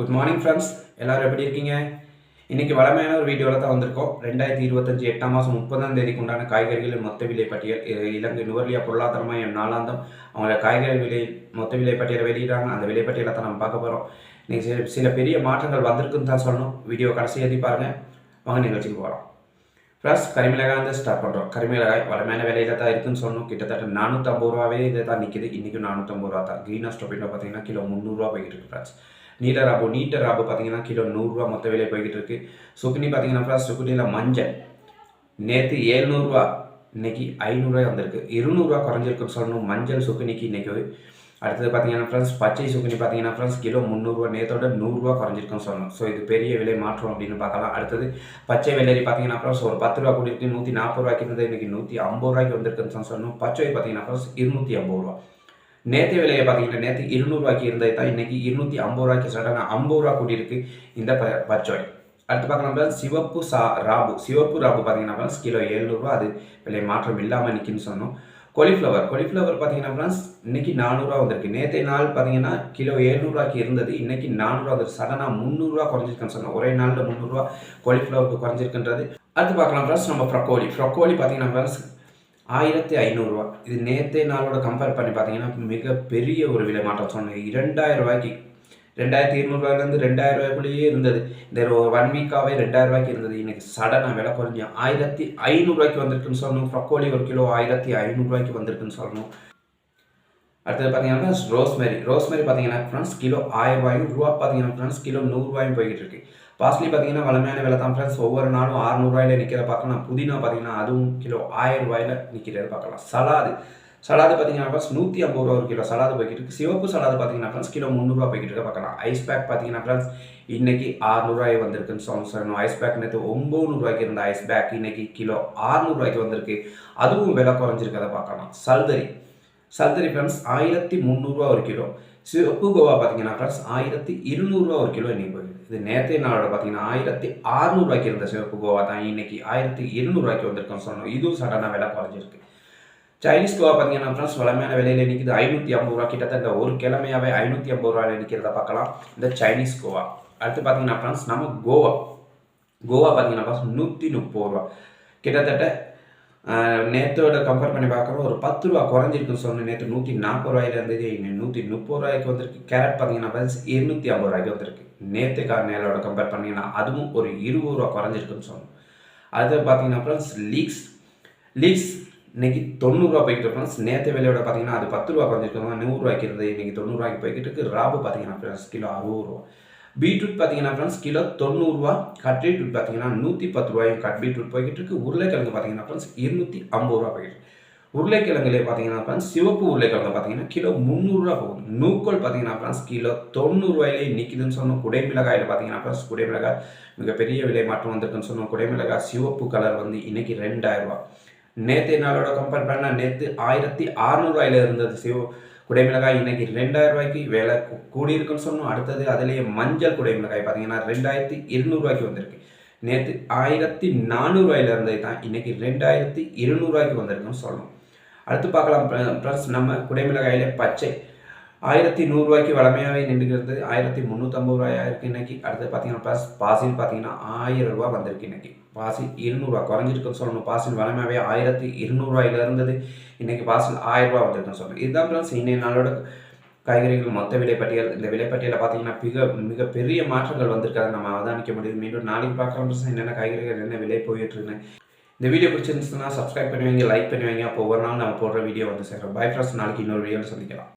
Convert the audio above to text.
Good morning friends எல்லோரும் எப்படி இருக்கீங்க? இன்றைக்கி வளமையான ஒரு வீடியோவில் தான் வந்திருக்கோம். ரெண்டாயிரத்தி இருபத்தஞ்சி எட்டாம் மாதம் முப்பதாம் தேதிக்கு உண்டான காய்கறிகளின் மொத்த விலை பட்டியல் இலங்கை நுவர்லியா பொருளாதாரமாக என் நாளாந்தம் அவங்களோட காய்கறி விலை மொத்த விலை பட்டியலை வெளியிடுறாங்க. அந்த விலை பட்டியலை தான் நம்ம பார்க்க போகிறோம் நீங்கள் சில சில பெரிய மாற்றங்கள் வந்திருக்குன்னு தான் சொல்லணும். வீடியோ கடைசி எழுதி பாருங்கள் வாங்க நிகழ்ச்சிக்கு போகிறோம் ப்ளஸ் கரிமிளகாய் வந்து ஸ்டார்ட் பண்ணுறோம் கரிமிளகாய் வளமையான விலையில தான் இருக்குன்னு சொல்லணும். கிட்டத்தட்ட நானூற்றம்பது ரூபாவே இதை தான் நிற்கிது இன்றைக்கும் நானூற்றம்பது ரூபா தான். க்ரீன் ஸ்டோப்பில் பார்த்தீங்கன்னா கிலோ முந்நூறுரூவா போய்கிட்டு இருக்கு ஃப்ரெண்ட்ஸ் நீட்ட ராபு நீட்டர் ராபு பார்த்தீங்கன்னா கிலோ நூறுரூவா மொத்த விலை போய்கிட்டு இருக்கு. சுக்குனி பார்த்தீங்கன்னா ஃப்ரெண்ட்ஸ் சுக்குனியில் மஞ்சள் நேற்று ஏழ்நூறுரூவா இன்னைக்கு ஐநூறுரூவா வந்திருக்கு. இருநூறுவா குறைஞ்சிருக்குன்னு சொல்லணும். மஞ்சள் சுக்குனிக்கு இன்னைக்கு. அடுத்தது பார்த்தீங்கன்னா ஃப்ரெண்ட்ஸ் பச்சை சுக்குனி பார்த்தீங்கன்னா ஃப்ரெண்ட்ஸ் கிலோ முந்நூறுரூவா நேத்தோட நூறுரூவா குறைஞ்சிருக்குன்னு சொல்லணும். ஸோ இது பெரிய விலை மாற்றம் அப்படின்னு பார்க்கலாம். அடுத்தது பச்சை வெள்ளரி பார்த்தீங்கன்னா ஃப்ரெண்ட்ஸ் ஒரு பத்து ரூபா கூட்டிட்டு நூற்றி நாற்பது ரூபாய்க்கு இருந்தது. இன்னைக்கு நூற்றி ஐம்பது ரூபாய்க்கு வந்திருக்குன்னு சொல்லணும். பச்சை பார்த்தீங்கன்னா ஃப்ரெண்ட்ஸ் இருநூற்றி ஐம்பது ரூபா. நேற்று விலையை பார்த்தீங்கன்னா நேற்று இருநூறுவாய்க்கு இருந்தது. தான் இன்றைக்கி இருநூற்றி ஐம்பது ரூபாய்க்கு சடனாக ஐம்பது ரூபா கூடி இருக்குது இந்த ப பச்சை அடுத்து பார்க்கலாம் சிவப்பு சா ராபு. சிவப்பு ராபு பார்த்தீங்கன்னா கிலோ எழுநூறுவா அது விலை மாற்றம் இல்லாமல் நிற்கின்னு சொன்னோம். கொலிஃப்ளவர். கொலிஃப்ளவர் பார்த்தீங்கன்னா ஃப்ரெண்ட்ஸ் இன்றைக்கி நானூறுரூவா வந்திருக்கு. நேற்றைய நாள் பார்த்தீங்கன்னா கிலோ எழுநூறுவாய்க்கு இருந்தது. இன்னைக்கு நானூறுரூவா வந்துருக்கு. சடனாக முந்நூறுரூவா குறைஞ்சிருக்குன்னு சொன்னோம். ஒரே நாளில் முந்நூறுரூவா கொலிஃப்ளவருக்கு குறைஞ்சிருக்குன்றது. அடுத்து பார்க்கலாம் ஃப்ரெண்ட்ஸ். நம்ம ஃப்ரக்கோலி. ஃப்ரக்கோலி பார்த்தீங்கன்னா ஃப்ரெண்ட்ஸ் ஆயிரத்தி ஐநூறுரூவா இது நேற்றே நாளோட கம்பேர் பண்ணி பார்த்தீங்கன்னா மிகப்பெரிய ஒரு விலை மாற்றம் சொன்னேன் இரண்டாயிரம் ரூபாய்க்கு ரெண்டாயிரத்தி இருநூறுவாயிலேருந்து ரெண்டாயிரம் ரூபாய்க்குள்ளேயே இருந்தது. இந்த ஒன் வீக்காகவே ரெண்டாயிரம் ரூபாய்க்கு இருந்தது. இன்னைக்கு சடனாக விலை குறைஞ்சி ஆயிரத்தி ஐநூறுரூவாய்க்கு வந்திருக்குன்னு சொல்லணும். ப்ரொக்கோலி ஒரு கிலோ ஆயிரத்தி ஐநூறுரூவாய்க்கு வந்திருக்குன்னு சொல்லணும். அடுத்தது பார்த்தீங்கன்னா ரோஸ்மேரி ரோஸ்மேரி பார்த்தீங்கன்னா ஃப்ரெண்ட்ஸ் கிலோ ஆயிரம் ரூபாயும் ரூபா பார்த்தீங்கன்னா ஃப்ரெண்ட்ஸ் கிலோ நூறுரூவாயும் போய்கிட்டு இருக்கு பாஸ்லி பார்த்தீங்கன்னா வளமையான விலை தான் ஃப்ரெண்ட்ஸ் ஒவ்வொரு நாளும் அறுநூறுவாயில நிற்கிறத பார்க்கலாம். புதினா பார்த்தீங்கன்னா அதுவும் கிலோ ஆயிரம் ரூபாயில் நிற்கிறத பார்க்கலாம். சலாது சலாது பார்த்தீங்கன்னா ஃப்ரெண்ட்ஸ் நூற்றி ஐம்பது ரூபா ஒரு கிலோ சலாது போய்கிட்டு இருக்கு சிவப்பு சலாது பார்த்தீங்கன்னா ஃப்ரெண்ட்ஸ் கிலோ முந்நூறுரூவா போய்கிட்டு இருக்க பார்க்கலாம். ஐஸ் பேக் பார்த்தீங்கன்னா ஃப்ரெண்ட்ஸ் இன்னைக்கு ஆறுநூறுவாய் வந்திருக்குன்னு சொல்லணும் ஐஸ் பேக் நேற்று ஒம்பது ரூபாய்க்கு இருந்த ஐஸ் பேக் இன்னைக்கு கிலோ ஆறுநூறுவாய்க்கு வந்திருக்கு. அதுவும் விலை குறைஞ்சிருக்கதை பார்க்கலாம். சல்வரி சல்தரி ஃப்ரெண்ட்ஸ் ஆயிரத்தி முந்நூறுரூவா ஒரு கிலோ. சிவப்பு கோவா பார்த்தீங்கன்னா ஃப்ரெண்ட்ஸ் ஆயிரத்தி இருநூறுவா ஒரு கிலோ இன்றைக்கி போகுது. இது நேற்றைய நாளோட பார்த்தீங்கன்னா ஆயிரத்தி அறுநூறுவாய்க்கு இருந்த சிவப்பு கோவா தான் இன்னைக்கு ஆயிரத்தி இருநூறுவாய்க்கு வந்திருக்குன்னு சொன்னோம். இதுவும் சடனாக விலை குறைஞ்சிருக்கு. சைனீஸ் கோவா பார்த்தீங்கன்னா ஃப்ரெண்ட்ஸ் வளமையான விலையில் நிற்கிது ஐநூற்றி ஐம்பது ரூபா கிட்டத்தட்ட ஒரு கிழமையாவே ஐநூற்றி ஐம்பது ரூபாயில் நிற்கிறத பார்க்கலாம். இந்த சைனீஸ் கோவா. அடுத்து பார்த்தீங்கன்னா ஃப்ரெண்ட்ஸ் நம்ம கோவா. கோவா பார்த்தீங்கன்னா ஃப்ரெண்ட்ஸ் நூற்றி முப்பது ரூபா கிட்டத்தட்ட நேற்றோட கம்பேர் பண்ணி பார்க்குறோம் ஒரு பத்து ரூபா குறைஞ்சிருக்குன்னு சொன்னேன். நேற்று நூற்றி நாற்பது ரூபாயில இருந்தது நூற்றி முப்பது ரூபாய்க்கு வந்திருக்கு. கேரட் பார்த்தீங்கன்னா ஃப்ரெண்ட்ஸ் இருநூற்றி ஐம்பது ரூபாய்க்கு வந்திருக்கு. நேற்று காரணோட கம்பேர் பண்ணிங்கன்னா அதுவும் ஒரு இருபது ரூபா குறைஞ்சிருக்குன்னு சொன்னோம். அது பார்த்தீங்கன்னா ஃப்ரெண்ட்ஸ் லீக்ஸ் லீக்ஸ் இன்னைக்கு தொண்ணூறுரூவா போய்கிட்டு ஃப்ரெண்ட்ஸ் நேற்று விலையோட பார்த்தீங்கன்னா அது பத்து ரூபா குறைஞ்சிருக்கோம் நூறுரூவாய்க்கு இருந்தது இன்னைக்கு தொண்ணூறுரூவாய்க்கு போய்கிட்டு இருக்கு. ராபு பார்த்தீங்கன்னா ஃப்ரெண்ட்ஸ் கிலோ அறுபது ரூபா. பீட்ரூட் பார்த்தீங்கன்னா ஃப்ரெண்ட்ஸ் கிலோ தொண்ணூறுரூவா கட் பீட்ரூட் பார்த்தீங்கன்னா நூற்றி பத்து ரூபாயும் கட் பீட்ரூட் போய்கிட்டு இருக்கு உருளைக்கிழங்கு பார்த்தீங்கன்னா ஃப்ரெண்ட்ஸ் இருநூற்றி ஐம்பது ரூபா போய்கிட்டு உருளைக்கிழங்குலேயே பார்த்தீங்கன்னா ஃப்ரெண்ட்ஸ் சிவப்பு உருளைக்கிழங்கு பார்த்தீங்கன்னா கிலோ முந்நூறுரூவா போகுது. நூக்கோல் பார்த்தீங்கன்னா ஃப்ரெண்ட்ஸ் கிலோ தொண்ணூறுரூவாயிலே நிற்கிதுன்னு சொன்னோம். குடைமிளகாயில் பார்த்தீங்கன்னா ஃப்ரெண்ட்ஸ் குடைமிளகாய் மிகப்பெரிய விலை மாற்றம் வந்திருக்குன்னு சொன்னோம். குடைமிளகாய் சிவப்பு கலர் வந்து இன்னைக்கு ரெண்டாயிரம் ரூபா நேற்று நாளோட கம்பேர் பண்ணால் நேற்று ஆயிரத்தி அறநூறுவாயில இருந்தது சிவ குடைமிளகாய் இன்னைக்கு ரெண்டாயிரம் ரூபாய்க்கு விலை கூடியிருக்குன்னு சொன்னோம். அடுத்தது அதுலேயே மஞ்சள் குடைமிளகாய் பார்த்தீங்கன்னா ரெண்டாயிரத்தி இருநூறுவாய்க்கு வந்திருக்கு. நேற்று ஆயிரத்தி நானூறுவாயில இருந்தது தான் இன்னைக்கு ரெண்டாயிரத்தி இருநூறுவாய்க்கு வந்திருக்குன்னு சொல்லணும் அடுத்து பார்க்கலாம் ப்ளஸ் நம்ம குடைமிளகாயில பச்சை. ஆயிரத்தி நூறுரூவாய்க்கு வளமையாகவே நின்றுக்கிறது ஆயிரத்தி முந்நூற்றம்பது ரூபாயா இருக்குது இன்னைக்கு. அடுத்து பார்த்தீங்கன்னா ப்ளஸ் பாசில் பார்த்தீங்கன்னா ஆயிரம் ரூபா வந்திருக்கு இன்னைக்கு. பாசில் இருநூறுவா குறைஞ்சிருக்குன்னு சொல்லணும். பாசில் வளமையாகவே ஆயிரத்தி இருநூறுவாயில் இருந்தது. இன்னைக்கு பாசில் ஆயிரம் ரூபா வந்திருக்குன்னு சொல்லணும். இதுதான் ப்ளஸ் இன்னைய நாளோட காய்கறிகள் மொத்த விலைப்பட்டியல் இந்த விலைப்பட்டியலில் பார்த்தீங்கன்னா மிக மிகப்பெரிய மாற்றங்கள் வந்திருக்காது நம்ம அவதானிக்க முடியுது. மீண்டும் நாளைக்கு பார்க்கலாம் என்னென்ன காய்கறிகள் என்ன விலை போயிட்டு இந்த வீடியோ பிடிச்சிருந்துச்சுன்னா சப்ஸ்கிரைப் பண்ணுவீங்க லைக் பண்ணுவீங்க. அப்போ ஒவ்வொரு நாள் நம்ம போடுற வீடியோ வந்து சேர்க்குறோம் பை ஃப்ரெண்ட்ஸ் நாளைக்கு இன்னொரு வீடியோவில் சந்திக்கலாம்.